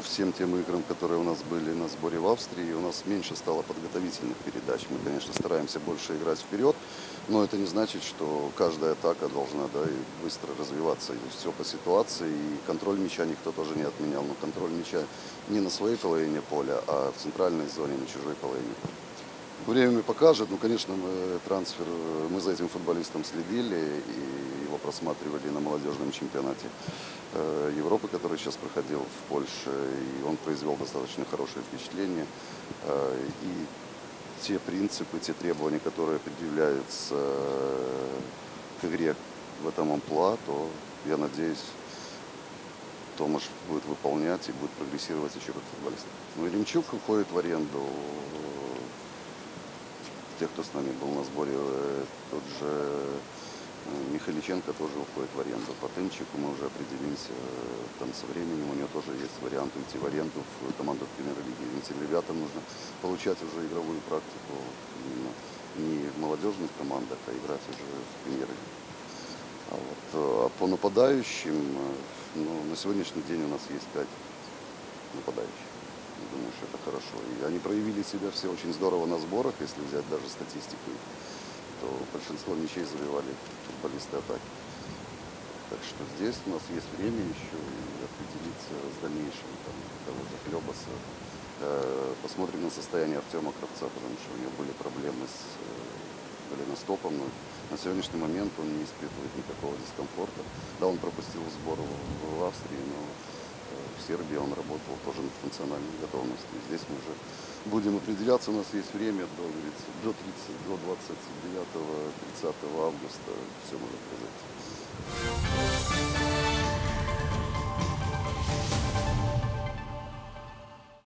всем тем играм, которые у нас были на сборе в Австрии, у нас меньше стало подготовительных передач. Мы, конечно, стараемся больше играть вперед, но это не значит, что каждая атака должна да, и быстро развиваться. И все по ситуации. И контроль мяча никто тоже не отменял. Но контроль мяча не на своей половине поля, а в центральной зоне, на чужой половине поля. Время покажет. Ну, конечно, мы трансфер, э, мы за этим футболистом следили и его просматривали на молодежном чемпионате э, Европы, который сейчас проходил в Польше. И он произвел достаточно хорошее впечатление. Э, И те принципы, те требования, которые предъявляются э, к игре в этом амплуа, то, я надеюсь, Томаш будет выполнять и будет прогрессировать еще как футболист. Ну, Ремчук уходит в аренду. Те, кто с нами был на сборе, тот же Михаличенко тоже уходит в аренду. По Тымчику мы уже определимся э, там со временем. У него тоже есть вариант уйти в аренду в команду премьер-лиги. Этим ребятам нужно получать уже игровую практику именно не в молодежных командах, а играть уже в премьер-лиге. А, вот, э, а по нападающим, э, ну, на сегодняшний день у нас есть пять нападающих. Я Думаю, что это хорошо. И они проявили себя все очень здорово на сборах, если взять даже статистику, то большинство мячей забивали футболисты атаки. Так что здесь у нас есть время еще и определиться с дальнейшим там, того же Хлебаса. Э, Посмотрим на состояние Артема Кравца, потому что у него были проблемы с э, голеностопом, но на сегодняшний момент он не испытывает никакого дискомфорта. Да, он пропустил сбор в, Австрии, но э, в Сербии он работал тоже на функциональной готовности. Здесь мы уже будем определяться, у нас есть время до, до 30, до 29-30 августа все может произойти.